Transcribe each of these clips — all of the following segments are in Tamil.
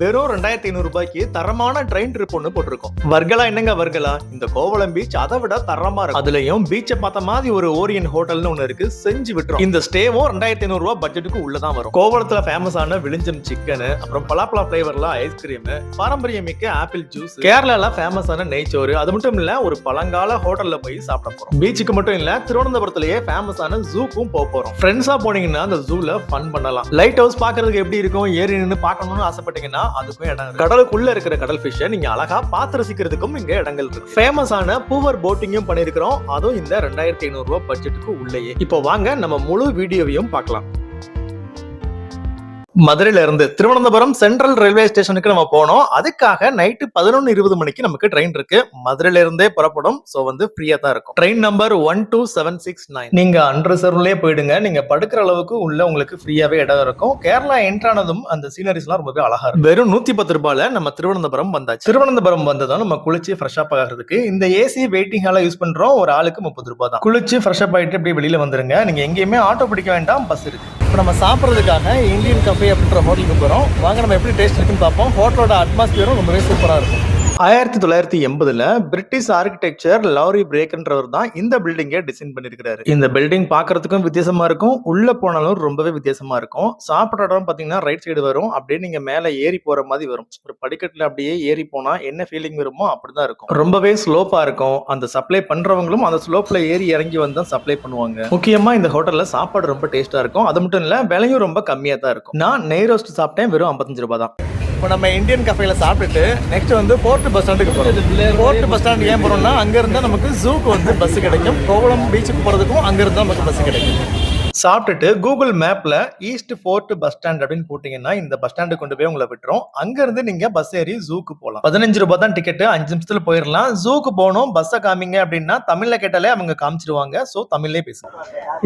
வெறும் ரெண்டாயிரத்தி ஐநூறு ரூபாய்க்கு தரமான ட்ரெயின் ட்ரிப் ஒன்று போட்டிருக்கோம். வர்கலா என்னங்க வர்கலா? இந்த கோவளம் பீச் அதை விட தரமா இருக்கும். அதுலயும் பீச்சை பார்த்த மாதிரி ஒரு ஓரியன் ஹோட்டல்னு ஒன்று இருக்கு செஞ்சு விட்டுரும். இந்த ஸ்டேவும் ரெண்டாயிரத்தி ஐநூறு ரூபாய் பட்ஜெட்டுக்கு உள்ளதான் வரும். கோவளத்துல ஃபேமஸான விழிஞ்சம் சிக்கனு அப்புறம் பலாப்பழ ஃபிளேவர்ல ஐஸ்கிரீம் பாரம்பரியம் மிக்க ஆப்பிள் ஜூஸ் கேரளால ஃபேமஸான நெய்ச்சோறு அது மட்டும் இல்ல ஒரு பழங்கால ஹோட்டல்ல போய் சாப்பிட போறோம். பீச்சுக்கு மட்டும் இல்ல திருவனந்தபுரத்திலேயே ஃபேமஸான ஜூக்கும் போக போறோம். ஃப்ரெண்ட்ஸா போனீங்கன்னா அந்த ஜூல ஃபன் பண்ணலாம். லைட் ஹவுஸ் பாக்குறதுக்கு எப்படி இருக்கும்? ஏறி நின்று பார்க்கணும்னு ஆசைப்பட்டீங்கன்னா அதுக்கும் இடம் கடலுக்குள்ள இருக்கிற கடல் ஃபிஷ்ஷை நீங்க அழகா பார்த்து ரசிக்கிறதுக்கும் இங்க இடங்கள் இருக்கு. ஃபேமஸான பூவர் போட்டிங்கும் பண்ணிருக்கிறோம். அதுவும் இந்த ரெண்டாயிரத்தி ஐநூறு ரூபாய் பட்ஜெட்டுக்கு உள்ளேயே. இப்போ வாங்க நம்ம முழு வீடியோவையும் பார்க்கலாம். மதுரையில இருந்து திருவனந்தபுரம் சென்ட்ரல் ரயில்வே ஸ்டேஷனுக்கு நம்ம போனோம். அதுக்காக நைட்டு பதினொன்னு இருபது மணிக்கு நமக்கு ட்ரெயின் இருக்கு. மதுரையில இருந்தே புறப்படும். சோ வந்து ஃப்ரீயா தான் இருக்கும். Train number one two seven six nine நீங்க அன்ரிசர்வ்லயே போயிடுங்க. நீங்க படுக்கிற அளவுக்கு உள்ள உங்களுக்கு ஃப்ரீயாவே இடம் இருக்கும். கேரளா என்ட்ரானதும் அந்த சீனரிஸ் எல்லாம் ரொம்பவே அழகா இருக்கும். வெறும் நூத்தி பத்து ரூபாயில நம்ம திருவனந்தபுரம் வந்தாச்சு. திருவனந்தபுரம் வந்ததும் நம்ம குளிச்சு ஃப்ரெஷ் அப் ஆகிறதுக்கு இந்த ஏசி வெயிட்டிங் ஹால யூஸ் பண்றோம். ஒரு ஆளுக்கு முப்பது ரூபாய் தான். குளிச்சு ஃப்ரெஷ் அப் ஆயிட்டு அப்படியே வெளியில வந்துருங்க. நீங்க எங்கேயுமே ஆட்டோ பிடிக்க வேண்டாம். பஸ் இருக்கு. இப்போ நம்ம சாப்பிட்றதுக்காக இந்தியன் கேஃபே அப்படின்ற ஹோட்டலுக்கு போகிறோம் வாங்க நம்ம எப்படி டேஸ்ட் இருக்குன்னு பார்ப்போம். ஹோட்டலோட அட்மாஸ்பியரும் ரொம்பவே சூப்பராக இருக்கும். ஆயிரத்தி தொள்ளாயிரத்தி எண்பதுல பிரிட்டிஷ் ஆர்கிடெக்சர் லவரி பிரேக்ன்றவர் தான் இந்த பில்டிங்கை டிசைன் பண்ணிருக்கிறாரு. இந்த பில்டிங் பாக்குறதுக்கும் வித்தியாசமா இருக்கும். உள்ள போனாலும் ரொம்பவே வித்தியாசமா இருக்கும். சாப்பிட்ற இடம் பாத்தீங்கன்னா ரைட் சைடு வரும். அப்படியே நீங்க மேல ஏறி போற மாதிரி வரும். ஒரு படிக்கட்டுல அப்படியே ஏறி போனா என்ன ஃபீலிங் வருமோ அப்படிதான் இருக்கும். ரொம்பவே ஸ்லோப்பா இருக்கும். அந்த சப்ளை பண்றவங்களும் அந்த ஸ்லோப்ல ஏறி இறங்கி வந்து தான் சப்ளை பண்ணுவாங்க. முக்கியமா இந்த ஹோட்டல்ல சாப்பாடு ரொம்ப டேஸ்டா இருக்கும். அது மட்டும் இல்ல விலையும் ரொம்ப கம்மியா தான் இருக்கும். நான் நெய் ரோஸ்ட் சாப்பிட்டேன். வெறும் 55 ரூபாய் தான். இப்போ நம்ம இந்தியன் கஃபேல சாப்பிட்டுட்டு நெக்ஸ்ட் வந்து போர்ட் பஸ் ஸ்டாண்டுக்கு போகிறோம் போர்ட் பஸ் ஸ்டாண்ட் ஏன் போகிறோம்னா அங்கேருந்து நமக்கு ஜூக்கு வந்து பஸ் கிடைக்கும். கோவளம் பீச்சுக்கு போகிறதுக்கும் அங்கேருந்து நமக்கு பஸ் கிடைக்கும். சாப்பிட்டுட்டு கூகுள் மேப்ல ஈஸ்ட் ஃபோர்ட் பஸ் ஸ்டாண்ட் அப்படின்னு போட்டீங்கன்னா இந்த பஸ் ஸ்டாண்டு கொண்டு போய் உங்களை விட்டுரும். அங்க இருந்து நீங்க பஸ் ஏறி ஜூக்கு போகலாம் பதினஞ்சு ரூபாய் தான் டிக்கெட் அஞ்சு நிமிஷத்துல போயிடலாம் ஜூக்கு போகணும் பஸ்ஸை காமிங்க அப்படின்னா தமிழ்ல கேட்டாலே அவங்க காமிச்சிருவாங்க. ஸோ தமிழ்லேயே பேசுவோம்.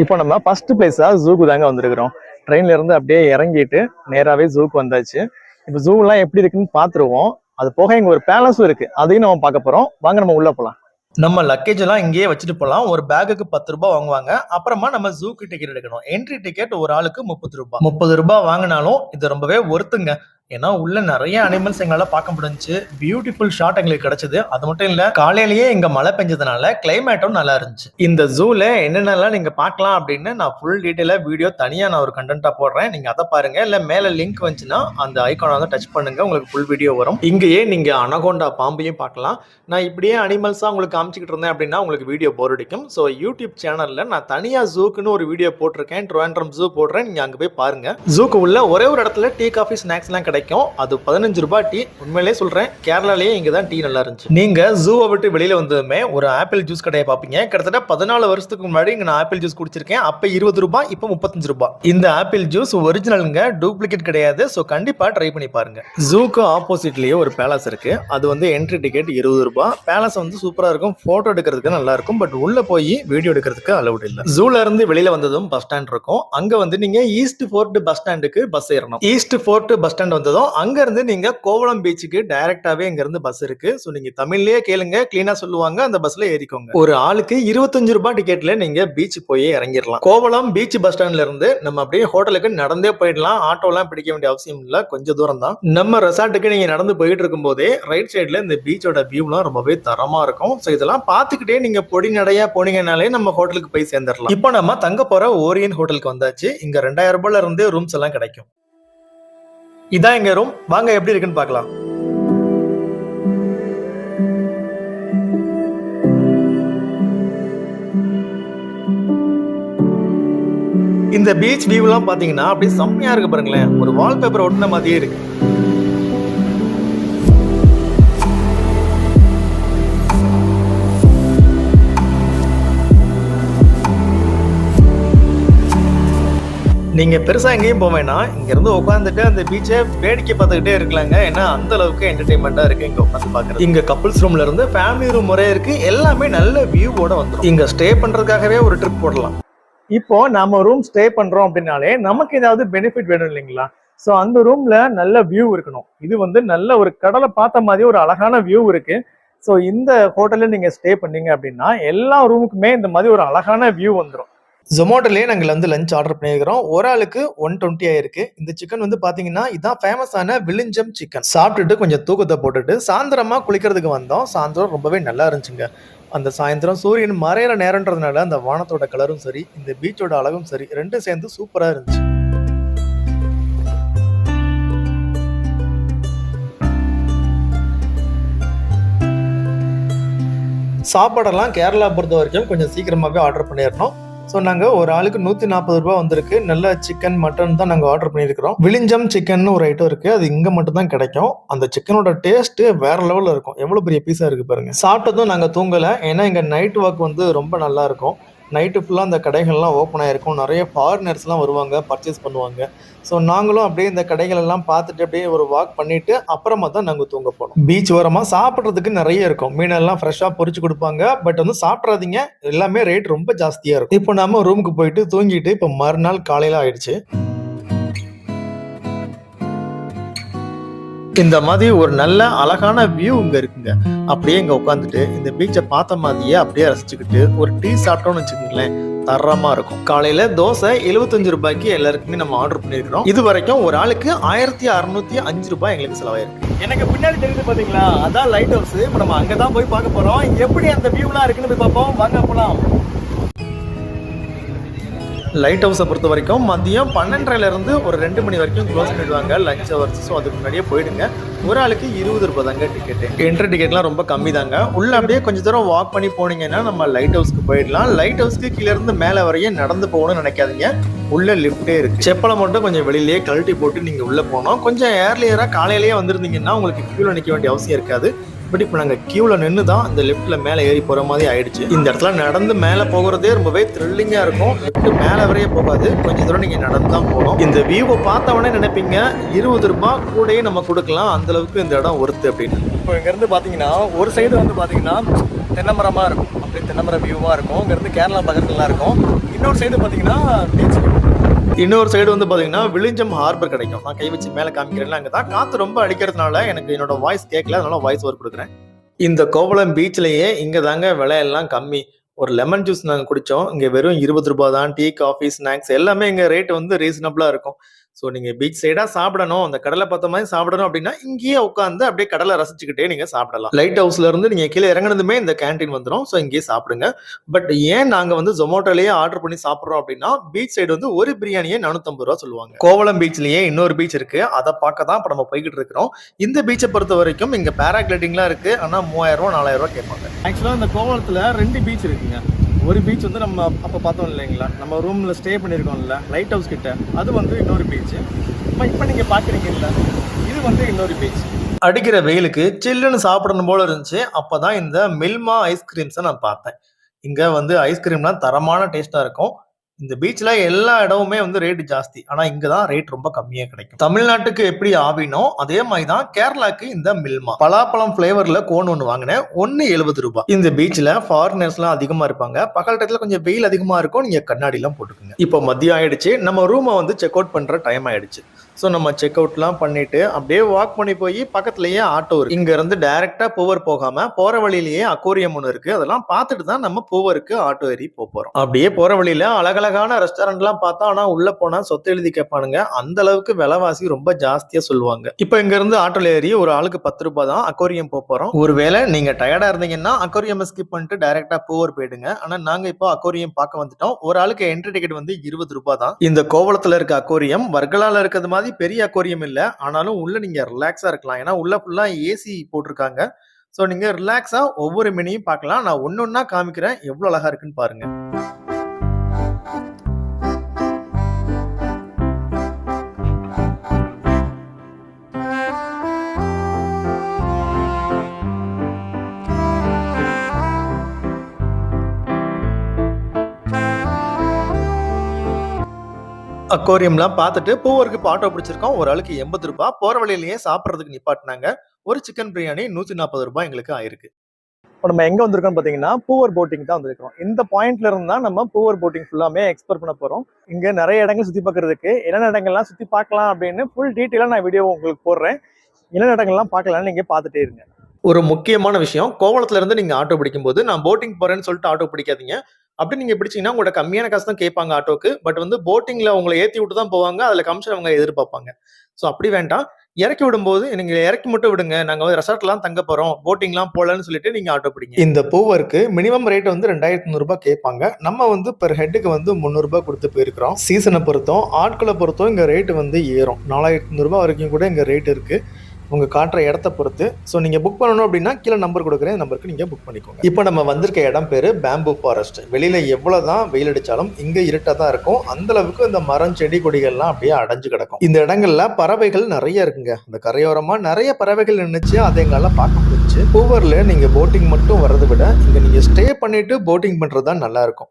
இப்போ நம்ம ஃபர்ஸ்ட் பிளேஸா ஜூக்கு தாங்க வந்திருக்கிறோம். ட்ரெயின்ல இருந்து அப்படியே இறங்கிட்டு நேராவே ஜூக்கு வந்தாச்சு. இப்போ ஜூலாம் எப்படி இருக்குன்னு பார்த்துருவோம். அது போக இங்க ஒரு பேலஸும் இருக்கு. அதையும் நம்ம பார்க்க போறோம். வாங்க நம்ம உள்ள போலாம். நம்ம லக்கேஜ் எல்லாம் இங்கேயே வச்சுட்டு போலாம். ஒரு பேக்குக்கு பத்து ரூபாய் வாங்குவாங்க. அப்புறமா நம்ம ஜூக்கு டிக்கெட் எடுக்கணும். என்ட்ரி டிக்கெட் ஒரு ஆளுக்கு முப்பது ரூபாய். முப்பது ரூபாய் வாங்கினாலும் இது ரொம்பவே ஒருத்துங்க ஏன்னா உள்ள நிறைய அனிமல்ஸ் எங்களால பார்க்க முடிஞ்சுச்சு பியூட்டிஃபுல் ஷாட் எங்களுக்கு கிடைச்சது. அது மட்டும் இல்ல காலையிலேயே இங்க மழை பெஞ்சதுனால கிளைமேட்டும் நல்லா இருந்துச்சு. இந்த ஜூல என்னென்னலாம் நீங்க பார்க்கலாம் அப்படின்னு நான் ஃபுல் டீட்டெயிலா வீடியோ தனியா நான் ஒரு கண்டென்ட்டா போடுறேன். நீங்க அதை பாருங்க. இல்ல மேல லிங்க் வந்துச்சுன்னா அந்த ஐகானை வந்து டச் பண்ணுங்க. உங்களுக்கு ஃபுல் வீடியோ வரும். இங்கேயே நீங்க அனகோண்டா பாம்பையும் பார்க்கலாம். நான் இப்படியே அனிமல்ஸா உங்களுக்கு காமிச்சிக்கிட்டு இருந்தேன் அப்படின்னா உங்களுக்கு வீடியோ போர் அடிக்கும். ஸோ யூடியூப் சேனல்ல நான் தனியா ஜூக்குன்னு ஒரு வீடியோ போட்டிருக்கேன். ட்ரோண்ட்ரம் ஜூ போடுறேன். நீங்க அங்க போய் பாருங்க. ஜூக்கு உள்ள ஒரே ஒரு இடத்துல டீ காஃபி ஸ்நாக்ஸ் எல்லாம் கிடைக்கும். அது பதினஞ்சு ரூபாய் டீ. உண்மையிலேயே சொல்கிறேன் கேரளாலேயே இங்கே தான் டீ நல்லா இருந்துச்சு. நீங்கள் ஜூவை விட்டு வெளியில் வந்ததுமே ஒரு ஆப்பிள் ஜூஸ் கடையை பார்ப்பீங்க. கிட்டத்தட்ட பதினாலு வருஷத்துக்கு முன்னாடி இங்கே நான் ஆப்பிள் ஜூஸ் குடிச்சிருக்கேன். அப்போ இருபது ரூபாய் இப்போ முப்பத்தஞ்சு ரூபாய். இந்த ஆப்பிள் ஜூஸ் ஒரிஜினலுங்க டூப்ளிகேட் கிடையாது. ஸோ கண்டிப்பாக ட்ரை பண்ணி பாருங்க. ஜூக்கு ஆப்போசிட்லேயே ஒரு பேலஸ் இருக்கு. அது வந்து என்ட்ரி டிக்கெட் இருபது ரூபாய். பேலஸ் வந்து சூப்பராக இருக்கும். ஃபோட்டோ எடுக்கிறதுக்கு நல்லா இருக்கும். பட் உள்ளே போய் வீடியோ எடுக்கிறதுக்கு அலவுட் இல்லை. ஜூல இருந்து வெளியில வந்ததும் பஸ் ஸ்டாண்ட் இருக்கும். அங்கே வந்து நீங்கள் ஈஸ்ட் ஃபோர்ட் பஸ் ஸ்டாண்டுக்கு பஸ் ஏறணும். ஈஸ்ட் ஃபோர்ட் பஸ் ஸ்டாண்ட் வந்ததும் அங்கேருந்து நீங்கள் கோவளம் பீச்சுக்கு டைரெக்டாகவே இங்கேருந்து பஸ் இருக்கு. ஸோ நீங்கள் தமிழ்லேயே கேளுங்க க்ளீனாக சொல்லுவாங்க அந்த பஸ்ஸில் ஏறிக்கோங்க. ஒரு ஆளுக்கு இருபத்தஞ்சு ரூபாய் டிக்கெட்டில் நீங்கள் பீச் போய் இறங்கிடலாம். கோவளம் பீச் பஸ் ஸ்டாண்ட்ல இருந்து நம்ம அப்படியே ஹோட்டலுக்கு நடந்தே போயிடலாம். ஆட்டோலாம் பிடிக்க வேண்டிய அவசியம் இல்லை கொஞ்சம் தூரம் தான். நம்ம ரெசார்ட்டுக்கு நீங்கள் நடந்து போயிட்டு இருக்கும்போதே ரைட் சைடில் இந்த பீச்சோட வியூலாம் ரொம்பவே தரமாக இருக்கும். ஸோ இதெல்லாம் பார்த்துக்கிட்டே நீங்கள் பொடி நடையாக போனீங்கனாலே நம்ம ஹோட்டலுக்கு போய் சேர்ந்துடலாம். இப்போ நம்ம தங்க போகிற ஓரியன் ஹோட்டலுக்கு வந்தாச்சு. இங்கே ரெண்டாயிரம் ரூபாயில இருந்து ரூம்ஸ் எல்லாம் கிடைக்கும். இதான் எங்க ரூம் வாங்க எப்படி இருக்குன்னு பார்க்கலாம். இந்த பீச் வியூலாம் பாத்தீங்கன்னா அப்படியே செம்மையா இருக்கு பாருங்களேன். ஒரு வால்பேப்பர் ஒட்டின மாதிரியே இருக்கு. நீங்க பெருசா எங்கேயும் போக வேணாம். இங்க இருந்து உட்காந்துட்டு அந்த பீச்சை வேடிக்கை பார்த்துக்கிட்டே இருக்கலாங்க. ஏன்னா அந்த அளவுக்கு என்டர்டைன்மெண்டா இருக்கு இங்க உட்காந்து பாக்குறது இங்க கப்புள்ஸ் ரூம்ல இருந்து ஃபேமிலி ரூம் முறை இருக்கு. எல்லாமே நல்ல வியூவோட வந்துடும் இங்க ஸ்டே பண்றதுக்காகவே ஒரு ட்ரிப் போடலாம். இப்போ நம்ம ரூம் ஸ்டே பண்றோம் அப்படின்னாலே நமக்கு ஏதாவது பெனிஃபிட் வேணும் இல்லைங்களா? ஸோ அந்த ரூம்ல நல்ல வியூ இருக்கணும். இது வந்து நல்ல ஒரு கடலை பார்த்த மாதிரி ஒரு அழகான வியூ இருக்கு. ஸோ இந்த ஹோட்டலில் நீங்க ஸ்டே பண்ணீங்க அப்படின்னா எல்லா ரூமுக்குமே இந்த மாதிரி ஒரு அழகான வியூ வந்துடும் ஜொமோட்டோலேயே நாங்கள் வந்து லஞ்ச் ஆர்டர் பண்ணியிருக்கிறோம். ஒரு ஆளுக்கு ஒன் டுவெண்ட்டி ஆயிருக்கு. இந்த சிக்கன் வந்து பார்த்தீங்கன்னா இதான் ஃபேமஸான வில்லிஞ்சம் சிக்கன் சாப்பிட்டுட்டு கொஞ்சம் தூக்கத்தை போட்டுட்டு சாயந்தரமாக குளிக்கிறதுக்கு வந்தோம். சாயந்தரம் ரொம்பவே நல்லா இருந்துச்சுங்க. அந்த சாயந்தரம் சூரியன் மறையிற நேரம்ன்றதுனால அந்த வானத்தோட கலரும் சரி இந்த பீச்சோட அழகும் சரி ரெண்டும் சேர்ந்து சூப்பராக இருந்துச்சு. சாப்பாடெல்லாம் கேரளா பொறுத்த வரைக்கும் கொஞ்சம் சீக்கிரமாகவே ஆர்டர் பண்ணிடணும். ஸோ நாங்கள் ஒரு ஆளுக்கு நூற்றி நாற்பது ரூபா வந்திருக்கு. நல்ல சிக்கன் மட்டன் தான் நாங்கள் ஆர்டர் பண்ணியிருக்கிறோம். விழிஞ்சம் சிக்கன் ஒரு ஐட்டம் இருக்குது அது இங்கே மட்டும் தான் கிடைக்கும். அந்த சிக்கனோட டேஸ்ட்டு வேற லெவலில் இருக்கும். எவ்வளோ பெரிய பீஸாக இருக்குது பாருங்க. சாப்பிட்டதும் நாங்கள் தூங்கலை. ஏன்னா இங்கே நைட் வாக் வந்து ரொம்ப நல்லா இருக்கும். நைட்டு ஃபுல்லாக அந்த கடைகள்லாம் ஓப்பன் ஆகிருக்கும் நிறைய ஃபாரினர்ஸ்லாம் வருவாங்க பர்ச்சேஸ் பண்ணுவாங்க. ஸோ நாங்களும் அப்படியே இந்த கடைகள் எல்லாம் பார்த்துட்டு அப்படியே ஒரு வாக் பண்ணிட்டு அப்புறமா தான் நாங்கள் தூங்க போனோம் பீச் ஓரமாக சாப்பிட்றதுக்கு நிறைய இருக்கும். மீனெல்லாம் ஃப்ரெஷ்ஷாக பொரிச்சு கொடுப்பாங்க. பட் வந்து சாப்பிட்றாதீங்க எல்லாமே ரேட் ரொம்ப ஜாஸ்தியாக இருக்கும். இப்போ நாம ரூமுக்கு போயிட்டு தூங்கிட்டு இப்போ மறுநாள் காலையில் ஆயிடுச்சு. இந்த மாதிரி ஒரு நல்ல அழகான வியூ இங்க இருக்குங்க. அப்படியே இங்க உட்காந்துட்டு இந்த பீச்சை பார்த்த மாதிரியே அப்படியே ரசிச்சுக்கிட்டு ஒரு டீ சாப்பிட்டோம்னு வச்சுக்கோங்களேன் தரமா இருக்கும். காலையில தோசை 75 ரூபாய்க்கு எல்லாருக்குமே நம்ம ஆர்டர் பண்ணிருக்கிறோம். இது வரைக்கும் ஒரு ஆளுக்கு ஆயிரத்தி அறுநூத்தி அஞ்சு ரூபாய் எங்களுக்கு செலவாயிருக்கு. எனக்கு பின்னாடி தெரியுது பாத்தீங்களா? அதான் லைட் ஹவுஸ் இப்போ நம்ம அங்கதான் போய் பார்க்க போறோம். எப்படி அந்த வியூலாம் இருக்குன்னு போய் பார்ப்போம். வாங்க போலாம். லைட் ஹவுஸை பொறுத்த வரைக்கும் மதியம் பன்னெண்டரைல இருந்து ஒரு ரெண்டு மணி வரைக்கும் க்ளோஸ் பண்ணிடுவாங்க லஞ்ச் ஹவர்ஸ் ஸோ அதுக்கு முன்னாடியே போயிடுங்க. ஒரு ஆளுக்கு இருபது ரூபாய் தாங்க டிக்கெட்டு என்ட்ரி டிக்கெட்லாம் ரொம்ப கம்மி தாங்க. உள்ள அப்படியே கொஞ்சம் தூரம் வாக் பண்ணி போனீங்கன்னா நம்ம லைட் ஹவுஸ்க்கு போயிடலாம். லைட் ஹவுஸ்க்கு கீழேருந்து மேலே வரையும் நடந்து போகணும்னு நினைக்காதீங்க. உள்ள லிஃப்டே இருக்கு. செப்பலை மட்டும் கொஞ்சம் வெளியிலேயே கழட்டி போட்டு நீங்கள் உள்ளே போனோம் கொஞ்சம் ஏர்லியராக காலையிலேயே வந்திருந்தீங்கன்னா உங்களுக்கு கியூல நிற்க வேண்டிய அவசியம் இருக்காது. பட் இப்போ நாங்கள் கியூவில் நின்று தான் இந்த லிஃப்ட்டில் மேலே ஏறி போகிற மாதிரி ஆயிடுச்சு. இந்த இடத்துல நடந்து மேலே போகிறதே ரொம்பவே த்ரில்லிங்காக இருக்கும். லிஃப்ட் மேலே வரையே போகாது. கொஞ்சம் தூரம் நீங்கள் நடந்து தான் போகணும். இந்த வியூவை பார்த்தவொடனே நினைப்பீங்க இருபது ரூபாய் கூடயே நம்ம கொடுக்கலாம். அந்த அளவுக்கு இந்த இடம் ஒருத்து அப்படின்னு. இப்போ இங்கேருந்து பார்த்தீங்கன்னா ஒரு சைடு வந்து பார்த்தீங்கன்னா தென்னமரமாக இருக்கும். அப்படியே தென்னமரம் வியூவாக இருக்கும். இங்கேருந்து கேரளா பக்கத்துலலாம் இருக்கும். இன்னொரு சைடு பார்த்தீங்கன்னா பீச் இன்னொரு சைடு வந்து பார்த்தீங்கன்னா விழிஞ்சம் ஹார்பர் கிடைக்கும். நான் கை வச்சு மேலே காமிக்கிறேன் அங்கே தான் காற்று ரொம்ப அடிக்கிறதுனால எனக்கு என்னோட வாய்ஸ் கேட்கல அதனால வாய்ஸ் ஓவர் கொடுக்குறேன். இந்த கோவளம் பீச்லயே இங்கே தாங்க விலையெல்லாம் கம்மி. ஒரு லெமன் ஜூஸ் நாங்கள் குடித்தோம் இங்கே வெறும் இருபது ரூபாய் தான் டீ காஃபி ஸ்நாக்ஸ் எல்லாமே இங்கே ரேட் வந்து ரீசனபிளாக இருக்கும். ஸோ நீங்கள் பீச் சைடாக சாப்பிடணும். அந்த கடலை பார்த்த மாதிரி சாப்பிடணும் அப்படின்னா இங்கேயே உட்காந்து அப்படியே கடலை ரசிச்சுக்கிட்டே நீங்கள் சாப்பிடலாம். லைட் ஹவுஸ்ல இருந்து நீங்கள் கீழே இறங்குனதுமே இந்த கேண்டீன் வந்துடும் ஸோ இங்கேயே சாப்பிடுங்க. பட் ஏன் நாங்கள் வந்து ஜொமோட்டோலேயே ஆர்டர் பண்ணி சாப்பிட்றோம் அப்படின்னா பீச் சைடு வந்து ஒரு பிரியாணியே நானூற்றம்பது ரூபா சொல்லுவாங்க. கோவளம் பீச்லேயே இன்னொரு பீச் இருக்கு. அதை பார்க்க தான் இப்போ நம்ம போய்கிட்டு இருக்கிறோம். இந்த பீச்சை பொறுத்த வரைக்கும் இங்கே பேராகிளைடிங்லாம் இருக்கு. ஆனால் மூவாயிரம் ரூபா நாலாயிரம் ரூபா கேட்பாங்க. ஆக்சுவலாக இந்த கோவளத்தில் ரெண்டு பீச் இருக்குங்க. ஒரு பீச் வந்து நம்ம அப்போ பார்த்தோம் இல்லைங்களா? நம்ம ரூமில் ஸ்டே பண்ணியிருக்கோம்ல லைட் ஹவுஸ் கிட்ட. அது வந்து இன்னொரு பீச் இப்போ இப்போ நீங்கள் பார்க்குறீங்கல்ல இது வந்து இன்னொரு பீச் அடிக்கிற வெயிலுக்கு சில்லுன்னு சாப்பிடணும் போல இருந்துச்சு. அப்போ தான் இந்த மில்மா ஐஸ்கிரீம்ஸை நான் பார்த்தேன். இங்கே வந்து ஐஸ்கிரீம்லாம் தரமான டேஸ்ட்டாக இருக்கும். இந்த பீச்ல எல்லா இடமுமே வந்து ரேட் ஜாஸ்தி. ஆனா இங்க தான் ரேட் ரொம்ப கம்மியா கிடைக்கும். தமிழ்நாட்டுக்கு எப்படி ஆவினோ அதே மாதிரி தான் கேரளாக்கு இந்த மில்மா. பலாப்பழம் பிளேவர்ல கோன் ஒன்று வாங்கினேன். ஒன்னு எழுபது ரூபாய் இந்த பீச்ல ஃபாரினர்ஸ் எல்லாம் அதிகமா இருப்பாங்க. பகல் டயத்துல கொஞ்சம் வெயில் அதிகமா இருக்கும். நீங்க கண்ணாடி எல்லாம் போட்டுக்கோங்க. இப்போ மதியம் ஆயிடுச்சு. நம்ம ரூமை வந்து செக் அவுட் பண்ற டைம் ஆயிடுச்சு. ஸோ நம்ம செக் அவுட்லாம் பண்ணிட்டு அப்படியே வாக் பண்ணி போய் பக்கத்துலேயே ஆட்டோ இருக்கு. இங்க இருந்து டைரக்டா பூவர் போகாம போற வழியிலேயே அக்கோரியம் ஒன்று இருக்கு. அதெல்லாம் பார்த்துட்டு தான் நம்ம பூவருக்கு ஆட்டோ ஏறி போக போறோம். அப்படியே போற வழியில அழகழகான ரெஸ்டாரண்ட்லாம் பார்த்தா ஆனா உள்ள போனா சொத்து எழுதி கேட்பானுங்க. அந்த அளவுக்கு விலைவாசி ரொம்ப ஜாஸ்தியா சொல்லுவாங்க. இப்போ இங்க இருந்து ஆட்டோல ஏறி ஒரு ஆளுக்கு பத்து ரூபாய் தான் அக்கோரியம் போக போறோம். ஒருவேளை நீங்க டயர்டா இருந்தீங்கன்னா அக்கோரியம் ஸ்கிப் பண்ணிட்டு டைரக்டா பூவர் போயிடுங்க. ஆனா நாங்க இப்போ அக்கோரியம் பார்க்க வந்துட்டோம். ஒரு ஆளுக்கு என்ட்ரி டிக்கெட் வந்து இருபது ரூபாய் தான். இந்த கோவளத்துல இருக்க அக்கோரியம் வர்கலால இருக்கிறது மாதிரி பெரிய அக்வாரியம் இல்ல. ஆனாலும் உள்ள நீங்க ரிலாக்ஸா இருக்கலாம். ஏன்னா உள்ள ஃபுல்லா ஏசி போட்டிருக்காங்க. ஸோ நீங்க ரிலாக்ஸா ஒவ்வொரு மினியும் பார்க்கலாம். நான் ஒன்னொன்னா காமிக்கிறேன். எவ்வளவு அழகா இருக்குன்னு பாருங்க. அக்வாரியம்லாம் பார்த்துட்டு பூவருக்கு ஆட்டோ பிடிச்சிருக்கோம். ஒரு ஆளுக்கு எண்பது ரூபாய் போற வழியிலேயே சாப்பிட்றதுக்கு நிப்பாட்டினாங்க. ஒரு சிக்கன் பிரியாணி நூத்தி நாற்பது ரூபாய் எங்களுக்கு ஆயிருக்கு. இப்போ நம்ம எங்க வந்திருக்கோம் பாத்தீங்கன்னா பூவர் போட்டிங் தான் வந்திருக்கோம் இந்த பாயிண்ட்ல இருந்து தான் நம்ம பூவர் போட்டிங் ஃபுல்லாமே எக்ஸ்ப்ளோர் பண்ண போறோம். இங்க நிறைய இடங்கள் சுத்தி பார்க்கறதுக்கு என்னென்ன இடங்கள்லாம் சுத்தி பார்க்கலாம் அப்படின்னு ஃபுல் டீட்டெயிலாக நான் வீடியோ உங்களுக்கு போடுறேன். என்னென்ன இடங்கள்லாம் பார்க்கலாம்னு நீங்க பார்த்துட்டே இருங்க. ஒரு முக்கியமான விஷயம் கோவளத்துல இருந்து நீங்க ஆட்டோ பிடிக்கும்போது நான் போட்டிங் போறேன்னு சொல்லிட்டு ஆட்டோ பிடிக்காதீங்க. அப்படி நீங்க பிடிச்சீங்கன்னா உங்களோட கம்மியான காசு தான் கேட்பாங்க ஆட்டோக்கு. பட் வந்து போட்டிங்ல உங்களை ஏத்தி விட்டு தான் போவாங்க. அதுல கமிஷன் அவங்க எதிர்பார்ப்பாங்க. ஸோ அப்படி வேண்டாம். இறக்கி விடும்போது நீங்க இறக்கி மட்டும் விடுங்க. நாங்க வந்து ரெசார்ட்லாம் தங்க போறோம். போட்டிங்லாம் போலன்னு சொல்லிட்டு நீங்க ஆட்டோ பிடிங்க. இந்த பூவருக்கு மினிமம் ரேட் வந்து ரெண்டாயிரத்தி 2,300 கேட்பாங்க. நம்ம வந்து பெர் ஹெட்டுக்கு வந்து ரூ. 300 குடுத்து போயிருக்கிறோம். சீசனை பொறுத்தும், ஆட்களை பொறுத்தும் இங்க ரேட் வந்து ஏறும். நாலாயிரத்தி 4,500 வரைக்கும் கூட இங்க ரேட் இருக்கு. உங்கள் காட்டுற இடத்த பொறுத்து. ஸோ நீங்கள் புக் பண்ணணும் அப்படின்னா கீழே நம்பர் கொடுக்குறேன் நம்பருக்கு நீங்கள் புக் பண்ணிக்கோங்க. இப்போ நம்ம வந்திருக்க இடம் பேர் பேம்பு ஃபாரஸ்ட். வெளியில் எவ்வளோ தான் வெயில் அடித்தாலும் இங்கே இருட்டாக தான் இருக்கும். அந்தளவுக்கு இந்த மரம், செடி, கொடிகள்லாம் அப்படியே அடைஞ்சு கிடக்கும். இந்த இடங்கள்ல பறவைகள் நிறைய இருக்குங்க. இந்த கரையோரமாக நிறைய பறவைகள் நின்றுச்சு அதை எங்களால் பார்க்க முடிஞ்சு பூவர்ல நீங்கள் போட்டிங் மட்டும் வர்றத விட இங்கே நீங்கள் ஸ்டே பண்ணிட்டு போட்டிங் பண்ணுறது தான் நல்லாயிருக்கும்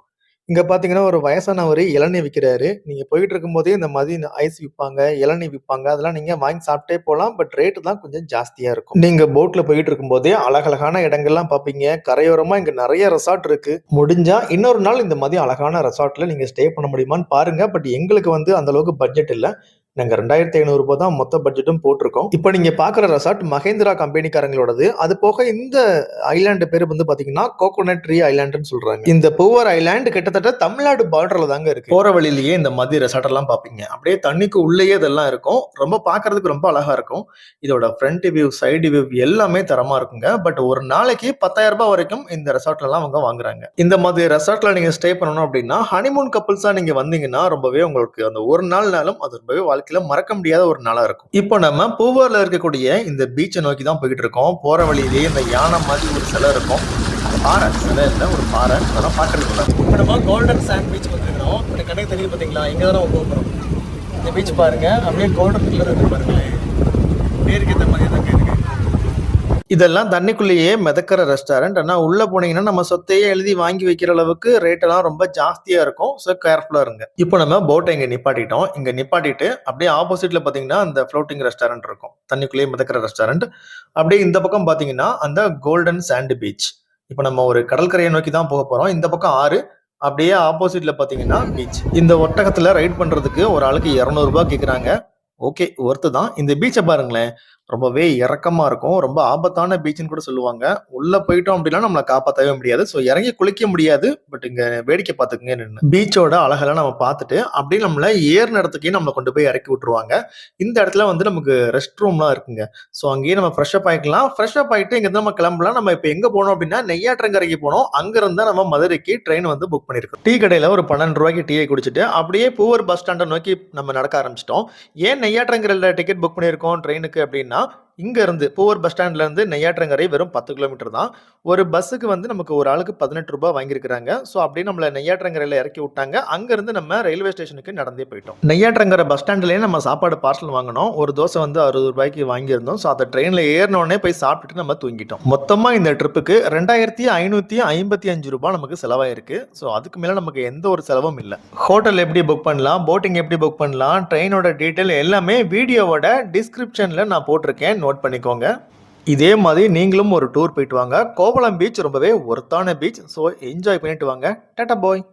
இங்க பார்த்தீங்கன்னா, ஒரு வயசானவர் இளநீ விற்கிறாரு நீங்க போயிட்டு இருக்கும்போதே இந்த மாதிரி ஐஸ் விற்பாங்க இளநீ விற்பாங்க அதெல்லாம் நீங்க வாங்கி சாப்பிட்டே போகலாம் பட் ரேட் தான் கொஞ்சம் ஜாஸ்தியா இருக்கும். நீங்க போட்ல போயிட்டு இருக்கும்போதே அழகழகான இடங்கள்லாம் பார்ப்பீங்க. கரையோரமா இங்க நிறைய ரெசார்ட் இருக்கு. முடிஞ்சா இன்னொரு நாள் இந்த மாதிரி அழகான ரெசார்ட்ல நீங்க ஸ்டே பண்ண முடியுமான்னு பாருங்க. பட் எங்களுக்கு வந்து அந்த அளவுக்கு பட்ஜெட் இல்லை நாங்கள் ரெண்டாயிரத்தி 2,500 தான் மொத்த பட்ஜெட்டும் போட்டிருக்கோம். இப்போ நீங்கள் பார்க்குற ரெசார்ட் மகேந்திரா கம்பெனிக்காரங்களோடது. அது போக இந்த ஐலாண்டு பேர் வந்து பார்த்தீங்கன்னா, கோகோனட் ட்ரீ ஐலாண்டுன்னு சொல்கிறாங்க இந்த பூவர் ஐலேண்ட் கிட்டத்தட்ட தமிழ்நாடு பார்டரில் தாங்க இருக்கு. போகிற வழியிலேயே இந்த மாதிரி ரெசார்ட் எல்லாம் பார்ப்பீங்க. அப்படியே தண்ணிக்கு உள்ளேயே இதெல்லாம் இருக்கும். ரொம்ப பார்க்கறதுக்கு ரொம்ப அழகாக இருக்கும். இதோட ஃப்ரண்ட் வியூ, சைடு வியூ எல்லாமே தரமாக இருக்குங்க. பட் ஒரு நாளைக்கு பத்தாயிரம் ரூபாய் வரைக்கும் இந்த ரெசார்ட்லலாம் அவங்க வாங்குறாங்க. இந்த மாதிரி ரெசார்ட்ல நீங்க ஸ்டே பண்ணணும் அப்படின்னா, ஹனிமூன் கப்பிள்ஸா நீங்க வந்தீங்கன்னா, ரொம்பவே உங்களுக்கு அந்த ஒரு நாள்னாலும் அது ரொம்பவே வாழ்க்கையில மறக்க முடியாத ஒரு நாளா இருக்கும். இப்போ நம்ம பூவார்ல இருக்கக்கூடிய இந்த பீச்சை நோக்கி தான் போயிட்டு இருக்கோம். போற வழியிலேயே இந்த யானை மாதிரி ஒரு சிலை இருக்கும். பாறை சிலை இல்லை ஒரு பாறை. அதெல்லாம் பார்க்கறதுக்கு இப்போ நம்ம கோல்டன் சாண்ட் பீச் வந்துருக்கிறோம் இப்போ கண்ணுக்கு தெரியுது பார்த்தீங்களா? இங்கே தான் நம்ம இந்த பீச் பாருங்க. அப்படியே கோல்டன் கலர் இருக்கு பாருங்களேன். பேருக்கு ஏத்த மாதிரி தான் இருக்கு. இதெல்லாம் தண்ணிக்குள்ளேயே மிதக்கிற ரெஸ்டாரண்ட். ஆனால் உள்ளே போனீங்கன்னா, நம்ம சொத்தையே எழுதி வாங்கி வைக்கிற அளவுக்கு ரேட்டெல்லாம் ரொம்ப ஜாஸ்தியாக இருக்கும். ஸோ கேர்ஃபுல்லாக இருங்க. இப்போ நம்ம போட்டை இங்கே நிப்பாட்டிட்டோம். இங்கே நிப்பாட்டிட்டு அப்படியே ஆப்போசிட்டில் பார்த்தீங்கன்னா, அந்த ஃப்ளோட்டிங் ரெஸ்டாரண்ட் இருக்கும். தண்ணிக்குள்ளேயே மிதக்கிற ரெஸ்டாரண்ட். அப்படியே இந்த பக்கம் பார்த்தீங்கன்னா, அந்த கோல்டன் சாண்ட் பீச். இப்போ நம்ம ஒரு கடற்கரையை நோக்கி தான் போக போகிறோம் இந்த பக்கம் ஆறு. அப்படியே ஆப்போசிட்ல பார்த்தீங்கன்னா பீச். இந்த ஒட்டகத்துல ரைட் பண்றதுக்கு ஒரு ஆளுக்கு இரநூறுபா கேட்குறாங்க. ஓகே. ஒர்த்து தான். இந்த பீச்சை பாருங்களேன். ரொம்பவே இறக்கமா இருக்கும். ரொம்ப ஆபத்தான பீச்சுன்னு கூட சொல்லுவாங்க. உள்ள போயிட்டோம் அப்படின்னா நம்மளை காப்பாற்றவே முடியாது. ஸோ இறங்கி குளிக்க முடியாது. பட் இங்க வேடிக்கை பார்த்துக்குங்க நின்று பீச்சோட அழகெல்லாம் நம்ம பார்த்துட்டு, அப்படியே நம்மள ஏறின இடத்துக்கே நம்மளை கொண்டு போய் இறக்கி விட்டுருவாங்க. இந்த இடத்துல வந்து நமக்கு ரெஸ்ட் ரூம்லாம் இருக்குங்க. ஸோ அங்கேயே நம்ம ஃப்ரெஷ் ஆகிக்கலாம் ஃப்ரெஷ்ஷப் ஆகிட்டு இங்கேருந்து நம்ம கிளம்பலாம். நம்ம இப்போ எங்கே போனோம் அப்படின்னா, நெய்யாற்றங்கரைக்கு போனோம். அங்கிருந்து தான் நம்ம மதுரைக்கு ட்ரெயின் வந்து புக் பண்ணியிருக்கோம். டீ கடையில் ஒரு பன்னெண்டு ரூபாய்க்கு டீயை குடிச்சிட்டு, அப்படியே பூவர் பஸ் ஸ்டாண்டை நோக்கி நம்ம நடக்க ஆரம்பிச்சிட்டோம் ஏன் நெய்யாற்றங்கரையில் டிக்கெட் புக் பண்ணியிருக்கோம் ட்ரெயினுக்கு அப்படின்னா, இங்க இங்கேருந்து பூவர் பஸ் ஸ்டாண்ட்லேருந்து நெய்யாற்றங்கரை வெறும் 10 கிலோமீட்டர் தான். ஒரு பஸ்ஸுக்கு வந்து நமக்கு ஒரு ஆளுக்கு பதினெட்டு ரூபாய் வாங்கியிருக்கிறாங்க. ஸோ அப்படியே நம்மளை நெய்யாற்றங்கரையில் இறக்கி விட்டாங்க. அங்கேருந்து நம்ம ரயில்வே ஸ்டேஷனுக்கு நடந்தே போயிட்டோம். நெய்யாற்றங்கரை பஸ் ஸ்டாண்ட்லேயே நம்ம சாப்பாடு பார்சல் வாங்கினோம் ஒரு தோசை வந்து அறுபது ரூபாய்க்கு வாங்கியிருந்தோம். ஸோ அதை ட்ரெயினில் ஏறினோடனே போய் சாப்பிட்டுட்டு நம்ம தூங்கிட்டோம். மொத்தமாக இந்த ட்ரிப்புக்கு ரெண்டாயிரத்தி ஐநூற்றி ஐம்பத்தி அஞ்சு ரூபாய் நமக்கு செலவாயிருக்கு. ஸோ அதுக்கு மேலே நமக்கு எந்த ஒரு செலவும் இல்லை ஹோட்டல் எப்படி புக் பண்ணலாம்? போட்டிங் எப்படி புக் பண்ணலாம்? ட்ரெயினோட டீட்டெயில் எல்லாமே வீடியோவோட டிஸ்கிரிப்ஷனில் நான் போட்டிருக்கேன். நோட் பண்ணிக்கோங்க. இதே மாதிரி நீங்களும் ஒரு டூர் போயிட்டு வாங்க. கோவளம் பீச் ரொம்பவே ஒர்த்தான பீச். ஸோ என்ஜாய் பண்ணிட்டு வாங்க. Tata bye.